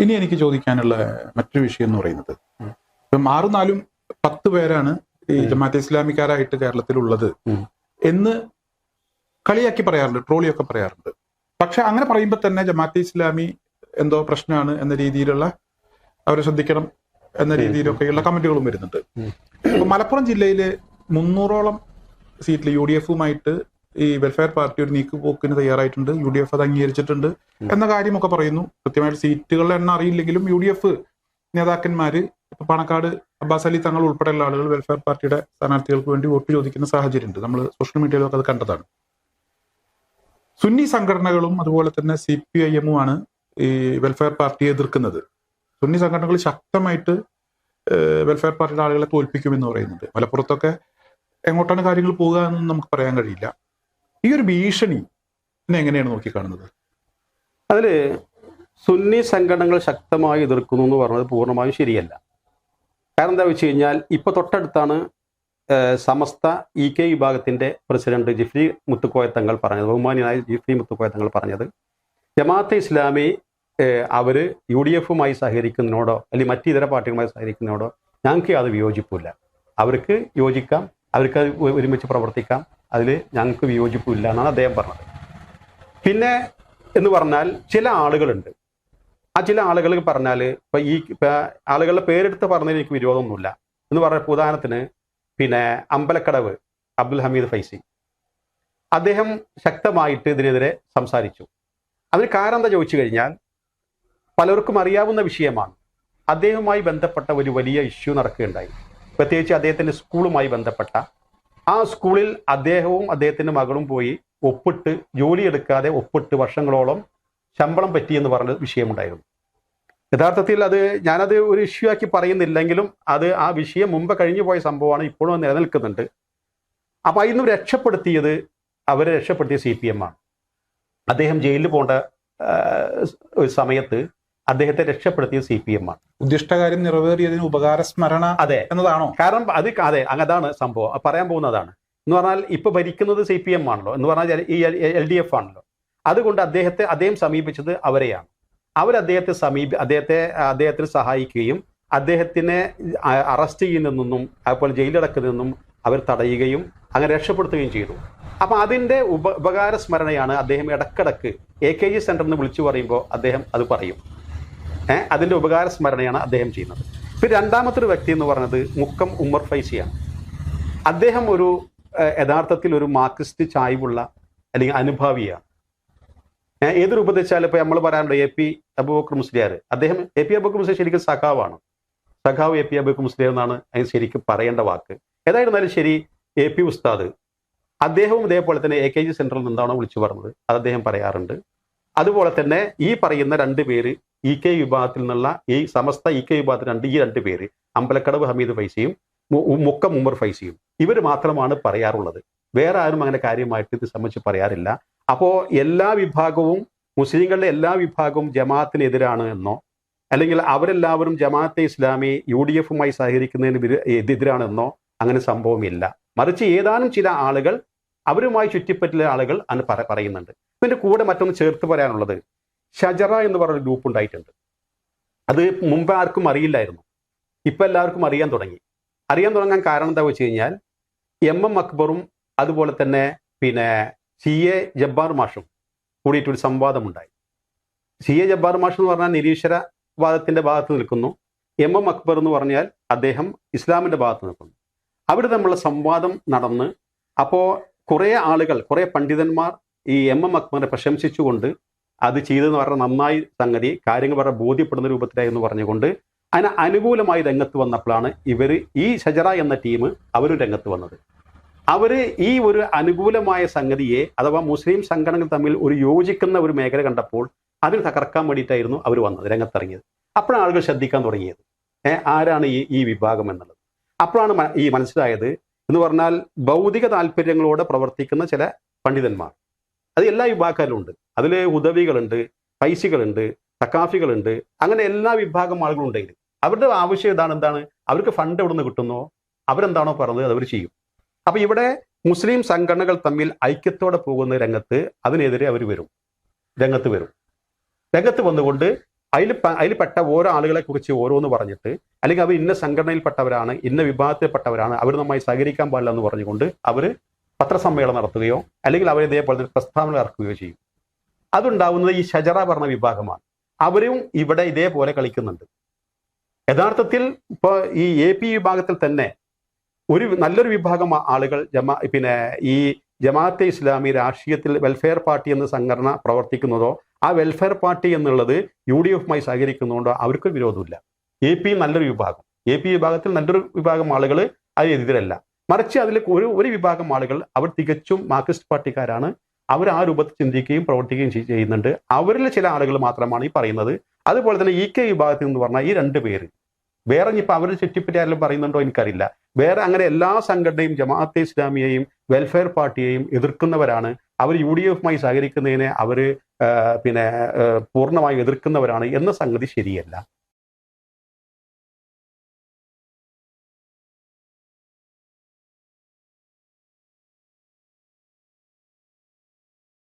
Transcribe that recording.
ഇനി എനിക്ക് ചോദിക്കാനുള്ള മറ്റൊരു വിഷയം എന്ന് പറയുന്നത്. ഇപ്പം ആറും നാലും പത്ത് പേരാണ് ഈ ജമാഅത്തെ ഇസ്ലാമിക്കാരായിട്ട് കേരളത്തിൽ ഉള്ളത് എന്ന് കളിയാക്കി പറയാറുണ്ട് ട്രോളിയൊക്കെ പറയാറുണ്ട്. പക്ഷെ അങ്ങനെ പറയുമ്പോൾ തന്നെ ജമാഅത്തെ ഇസ്ലാമി എന്തോ പ്രശ്നമാണ് എന്ന രീതിയിലുള്ള അവരെ ശ്രദ്ധിക്കണം എന്ന രീതിയിലൊക്കെയുള്ള കമന്റുകളും വരുന്നുണ്ട്. മലപ്പുറം ജില്ലയിലെ മുന്നൂറോളം സീറ്റിൽ യു ഡി എഫുമായിട്ട് ഈ വെൽഫെയർ പാർട്ടി ഒരു നീക്കുപോക്കിന് തയ്യാറായിട്ടുണ്ട്. യു ഡി എഫ് അത് അംഗീകരിച്ചിട്ടുണ്ട് എന്ന കാര്യമൊക്കെ പറയുന്നു. കൃത്യമായിട്ട് സീറ്റുകളുടെ എണ്ണം അറിയില്ലെങ്കിലും യു ഡി എഫ് നേതാക്കന്മാര് ഇപ്പൊ പണക്കാട് അബ്ബാസ് അലി തങ്ങൾ ഉൾപ്പെടെയുള്ള ആളുകൾ വെൽഫെയർ പാർട്ടിയുടെ സ്ഥാനാർത്ഥികൾക്ക് വേണ്ടി വോട്ട് ചോദിക്കുന്ന സാഹചര്യമുണ്ട്. നമ്മൾ സോഷ്യൽ മീഡിയയിലൊക്കെ അത് കണ്ടതാണ്. സുന്നി സംഘടനകളും അതുപോലെ തന്നെ സി പി ഐ എമ്മുമാണ് ഈ വെൽഫെയർ പാർട്ടിയെ എതിർക്കുന്നത്. സുന്നി സംഘടനകൾ ശക്തമായിട്ട് വെൽഫെയർ പാർട്ടിയുടെ ആളുകളെ തോൽപ്പിക്കുമെന്ന് പറയുന്നുണ്ട്. മലപ്പുറത്തൊക്കെ എങ്ങോട്ടാണ് കാര്യങ്ങൾ പോകുക എന്ന് നമുക്ക് പറയാൻ കഴിയില്ല. ഈ ഒരു ഭീഷണി എങ്ങനെയാണ് നോക്കിക്കാണുന്നത് അതിൽ സുന്നി സംഘടനകൾ ശക്തമായി എതിർക്കുന്നു എന്ന് പറഞ്ഞത് പൂർണമായും ശരിയല്ല. കാരണം എന്താ വെച്ച് കഴിഞ്ഞാൽ ഇപ്പൊ തൊട്ടടുത്താണ് സമസ്ത ഇ കെ വിഭാഗത്തിന്റെ പ്രസിഡന്റ് ജിഫ്രി മുത്തുക്കോയത്തങ്ങൾ പറഞ്ഞത് ബഹുമാനിയായ ജിഫ്രി മുത്തുക്കോയത്തങ്ങൾ പറഞ്ഞത്. ജമാഅത്തെ ഇസ്ലാമി അവർ യു ഡി എഫുമായി സഹകരിക്കുന്നതിനോടോ അല്ലെങ്കിൽ മറ്റു ഇതര പാർട്ടികളുമായി സഹകരിക്കുന്നതിനോടോ ഞങ്ങൾക്ക് അത് വിയോജിപ്പില്ല അവർക്ക് യോജിക്കാം അവർക്ക് ഒരുമിച്ച് പ്രവർത്തിക്കാം. അതിൽ ഞങ്ങൾക്ക് വിയോജിപ്പില്ല എന്നാണ് അദ്ദേഹം പറഞ്ഞത്. പിന്നെ എന്ന് പറഞ്ഞാൽ ചില ആളുകളുണ്ട്. ആ ചില ആളുകൾ പറഞ്ഞാൽ ഇപ്പൊ ഈ ആളുകളുടെ പേരെടുത്ത് പറഞ്ഞതിൽ എനിക്ക് വിരോധമൊന്നുമില്ല. എന്ന് പറഞ്ഞ ഉദാഹരണത്തിന് പിന്നെ അമ്പലക്കടവ് അബ്ദുൽ ഹമീദ് ഫൈസി. അദ്ദേഹം ശക്തമായിട്ട് ഇതിനെതിരെ സംസാരിച്ചു. അതിന് കാരണം എന്താ ചോദിച്ചു കഴിഞ്ഞാൽ പലർക്കും അറിയാവുന്ന വിഷയമാണ്. അദ്ദേഹവുമായി ബന്ധപ്പെട്ട ഒരു വലിയ ഇഷ്യൂ നടക്കുകയുണ്ടായി. പ്രത്യേകിച്ച് അദ്ദേഹത്തിന്റെ സ്കൂളുമായി ബന്ധപ്പെട്ട ആ സ്കൂളിൽ അദ്ദേഹവും അദ്ദേഹത്തിന്റെ മകളും പോയി ഒപ്പിട്ട് ജോലി എടുക്കാതെ ഒപ്പിട്ട് വർഷങ്ങളോളം ശമ്പളം പറ്റി എന്ന് പറഞ്ഞ വിഷയമുണ്ടായിരുന്നു. യഥാർത്ഥത്തിൽ അത് ഞാനത് ഒരു ഇഷ്യൂ ആക്കി പറയുന്നില്ലെങ്കിലും അത് ആ വിഷയം മുമ്പ് കഴിഞ്ഞു പോയ സംഭവമാണ് ഇപ്പോഴും നിലനിൽക്കുന്നുണ്ട്. അതിൽ അതിന്ന് രക്ഷപ്പെടുത്തിയത് അവരെ രക്ഷപ്പെടുത്തിയ സി പി എം ആണ്. അദ്ദേഹം ജയിലിൽ പോകേണ്ട ഒരു സമയത്ത് അദ്ദേഹത്തെ രക്ഷപ്പെടുത്തിയത് സി പി എം ആണ്. ഉദ്ദിഷ്ടകാര്യം നിറവേറിയതിന് ഉപകാര സ്മരണ അതെ. എന്നതാണോ? കാരണം അത് അതെ അതാണ് സംഭവം. പറയാൻ പോകുന്നതാണ്. എന്ന് പറഞ്ഞാൽ ഇപ്പൊ ഭരിക്കുന്നത് സി പി എം ആണല്ലോ. എന്ന് പറഞ്ഞാൽ ഈ എൽ ഡി എഫ് ആണല്ലോ. അതുകൊണ്ട് അദ്ദേഹത്തെ അദ്ദേഹം സമീപിച്ചത് അവരെയാണ്. അവർ അദ്ദേഹത്തെ സമീപി അദ്ദേഹത്തെ അദ്ദേഹത്തിന് സഹായിക്കുകയും അദ്ദേഹത്തിനെ അറസ്റ്റ് ചെയ്യുന്നതിൽ അതുപോലെ ജയിലിലടക്കുന്നതിൽ നിന്നും അവർ തടയുകയും അങ്ങനെ രക്ഷപ്പെടുത്തുകയും ചെയ്തു. അപ്പൊ അതിന്റെ ഉപ ഉപകാര സ്മരണയാണ് അദ്ദേഹം ഇടക്കിടക്ക് എ കെ ജി സെന്ററിൽ നിന്ന് വിളിച്ചു പറയുമ്പോൾ അദ്ദേഹം അത് പറയും. ഏഹ് അതിന്റെ ഉപകാര സ്മരണയാണ് അദ്ദേഹം ചെയ്യുന്നത്. പിന്നെ രണ്ടാമത്തൊരു വ്യക്തി എന്ന് പറയുന്നത് മുക്കം ഉമ്മർ ഫൈസിയാണ്. അദ്ദേഹം ഒരു യഥാർത്ഥത്തിൽ ഒരു മാർക്സിസ്റ്റ് ചായ്വുള്ള അല്ലെങ്കിൽ അനുഭാവിയാണ്. ഏത് ഏതൊരു ഉപദേശിച്ചാലും ഇപ്പോൾ നമ്മൾ പറയാറുണ്ട് എ പി അബൂബക്കർ മുസ്ലിയാർ അദ്ദേഹം എ പി അബൂബക്കർ മുസ്ലിയാർ ശരിക്കും സഖാവാണ്. സഖാവ് എ പി അബൂബക്കർ മുസ്ലിയാർ എന്നാണ് അതിന് ശരിക്കും പറയേണ്ട വാക്ക്. ഏതായിരുന്നാലും ശരി എ പി ഉസ്താദ്. അദ്ദേഹവും ഇതേപോലെ തന്നെ എ കെ ജി സെന്ററിൽ നിന്നാണോ വിളിച്ചു പറഞ്ഞത്. അത് അദ്ദേഹം പറയാറുണ്ട്. അതുപോലെ തന്നെ ഈ പറയുന്ന രണ്ട് പേര് ഇ കെ വിഭാഗത്തിൽ നിന്നുള്ള ഈ സമസ്ത ഇ കെ വിഭാഗത്തിൽ രണ്ട് ഈ രണ്ട് പേര് അമ്പലക്കടവ് ഹമീദ് ഫൈസിയും മുക്ക ഉമ്മർ ഫൈസിയും ഇവർ മാത്രമാണ് പറയാറുള്ളത്. വേറെ ആരും അങ്ങനെ കാര്യമായിട്ട് ഇത് സംബന്ധിച്ച് പറയാറില്ല. അപ്പോൾ എല്ലാ വിഭാഗവും മുസ്ലിങ്ങളുടെ എല്ലാ വിഭാഗവും ജമാഅത്തിനെതിരാണ് എന്നോ അല്ലെങ്കിൽ അവരെല്ലാവരും ജമാഅത്തെ ഇസ്ലാമി യു ഡി എഫുമായി സഹകരിക്കുന്നതിന് എതിരാണെന്നോ അങ്ങനെ സംഭവമില്ല. മറിച്ച് ഏതാനും ചില ആളുകൾ അവരുമായി ചുറ്റിപ്പറ്റിയ ആളുകൾ അന്ന് പറയുന്നുണ്ട്. പിന്നെ കൂടെ മറ്റൊന്ന് ചേർത്ത് പറയാനുള്ളത് ഷജറ എന്ന് പറഞ്ഞ ഗ്രൂപ്പ് ഉണ്ടായിട്ടുണ്ട്. അത് മുമ്പ് ആർക്കും അറിയില്ലായിരുന്നു. ഇപ്പം എല്ലാവർക്കും അറിയാൻ തുടങ്ങി. അറിയാൻ തുടങ്ങാൻ കാരണം എന്താ വെച്ച് കഴിഞ്ഞാൽ എം എം അക്ബറും അതുപോലെ തന്നെ പിന്നെ സി എ ജബ്ബാർ മാഷും കൂടിയിട്ടൊരു സംവാദമുണ്ടായി. സി എ ജബ്ബാർ മാഷ് എന്ന് പറഞ്ഞാൽ നിരീശ്വരവാദത്തിന്റെ ഭാഗത്ത് നിൽക്കുന്നു. എം എം അക്ബർ എന്ന് പറഞ്ഞാൽ അദ്ദേഹം ഇസ്ലാമിന്റെ ഭാഗത്ത് നിൽക്കുന്നു. അവിടെ തമ്മിലുള്ള സംവാദം നടന്ന് അപ്പോൾ കുറേ ആളുകൾ കുറേ പണ്ഡിതന്മാർ ഈ എം എം അക്ബറിനെ പ്രശംസിച്ചുകൊണ്ട് അത് ചെയ്തെന്ന് പറഞ്ഞാൽ നന്നായി സംഗതി കാര്യങ്ങൾ വളരെ ബോധ്യപ്പെടുന്ന രൂപത്തിലായി എന്ന് പറഞ്ഞുകൊണ്ട് അതിന് അനുകൂലമായി രംഗത്ത് വന്നപ്പോഴാണ് ഇവർ ഈ ഷജറ എന്ന ടീം അവരും രംഗത്ത് വന്നത്. അവർ ഈ ഒരു അനുകൂലമായ സംഗതിയെ അഥവാ മുസ്ലിം സംഘടനകൾ തമ്മിൽ ഒരു യോജിക്കുന്ന ഒരു മേഖല കണ്ടപ്പോൾ അതിൽ തകർക്കാൻ വേണ്ടിയിട്ടായിരുന്നു അവർ വന്നത് രംഗത്തിറങ്ങിയത്. അപ്പോഴാണ് ആളുകൾ ശ്രദ്ധിക്കാൻ തുടങ്ങിയത്. ആരാണ് ഈ ഈ വിഭാഗം എന്നുള്ളത്? അപ്പോഴാണ് ഈ മനസ്സിലായത് എന്ന് പറഞ്ഞാൽ ഭൗതിക താല്പര്യങ്ങളോടെ പ്രവർത്തിക്കുന്ന ചില പണ്ഡിതന്മാർ. അത് എല്ലാ വിഭാഗക്കാരിലും ഉണ്ട്. അതിൽ ഉദവികളുണ്ട് പൈസികളുണ്ട് തക്കാഫികളുണ്ട് അങ്ങനെ എല്ലാ വിഭാഗം ആളുകളും ഉണ്ടെങ്കിൽ അവരുടെ ആവശ്യം ഇതാണ് എന്താണ്? അവർക്ക് ഫണ്ട് എവിടെ നിന്ന് കിട്ടുന്നോ? അവരെന്താണോ പറഞ്ഞത് അത് അവർ ചെയ്യും. അപ്പൊ ഇവിടെ മുസ്ലിം സംഘടനകൾ തമ്മിൽ ഐക്യത്തോടെ പോകുന്ന രംഗത്ത് അതിനെതിരെ അവർ വരും. രംഗത്ത് വരും. രംഗത്ത് വന്നുകൊണ്ട് അതിൽ അതിൽപ്പെട്ട ഓരോ ആളുകളെ കുറിച്ച് ഓരോന്ന് പറഞ്ഞിട്ട് അല്ലെങ്കിൽ അവർ ഇന്ന സംഘടനയിൽപ്പെട്ടവരാണ് ഇന്ന വിഭാഗത്തിൽപ്പെട്ടവരാണ് അവർ നന്നായി സഹകരിക്കാൻ പാടില്ല എന്ന് പറഞ്ഞുകൊണ്ട് അവർ പത്രസമ്മേളനം നടത്തുകയോ അല്ലെങ്കിൽ അവർ ഇതേപോലെ പ്രസ്താവന ഇറക്കുകയോ ചെയ്യും. അതുണ്ടാവുന്നത് ഈ ഷജറ പറഞ്ഞ വിഭാഗമാണ്. അവരും ഇവിടെ ഇതേപോലെ കളിക്കുന്നുണ്ട്. യഥാർത്ഥത്തിൽ ഇപ്പോൾ ഈ എ പി വിഭാഗത്തിൽ തന്നെ ഒരു നല്ലൊരു വിഭാഗം ആളുകൾ ജമാ പിന്നെ ഈ ജമാഅത്തെ ഇസ്ലാമി രാഷ്ട്രീയത്തിൽ വെൽഫെയർ പാർട്ടി എന്ന സംഘടന പ്രവർത്തിക്കുന്നതോ ആ വെൽഫെയർ പാർട്ടി എന്നുള്ളത് യു ഡി എഫുമായി സഹകരിക്കുന്നതുകൊണ്ടോ അവർക്ക് വിരോധമില്ല. എ പി നല്ലൊരു വിഭാഗം. എ പി വിഭാഗത്തിൽ നല്ലൊരു വിഭാഗം ആളുകൾ അതിനെതിരല്ല മറിച്ച് അതിൽ ഒരു ഒരു വിഭാഗം ആളുകൾ അവർ തികച്ചും മാർക്സിസ്റ്റ് പാർട്ടിക്കാരാണ്. അവർ ആ രൂപത്തിൽ ചിന്തിക്കുകയും പ്രവർത്തിക്കുകയും ചെയ്- ചെയ്യുന്നുണ്ട്. അവരിൽ ചില ആളുകൾ മാത്രമാണ് ഈ പറയുന്നത്. അതുപോലെ തന്നെ ഇ കെ വിഭാഗത്തിൽ എന്ന് പറഞ്ഞാൽ ഈ രണ്ട് പേര്. വേറെ ഇനിയിപ്പോൾ അവർ ചുറ്റിപ്പറ്റി ആരെങ്കിലും പറയുന്നുണ്ടോ എനിക്കറിയില്ല. വേറെ അങ്ങനെ എല്ലാ സംഘടനയും ജമാഅത്തെ ഇസ്ലാമിയെയും വെൽഫെയർ പാർട്ടിയെയും എതിർക്കുന്നവരാണ്. അവർ യു ഡി എഫുമായി സഹകരിക്കുന്നതിനെ അവർ പിന്നെ പൂർണമായും എതിർക്കുന്നവരാണ് എന്ന സംഗതി ശരിയല്ല.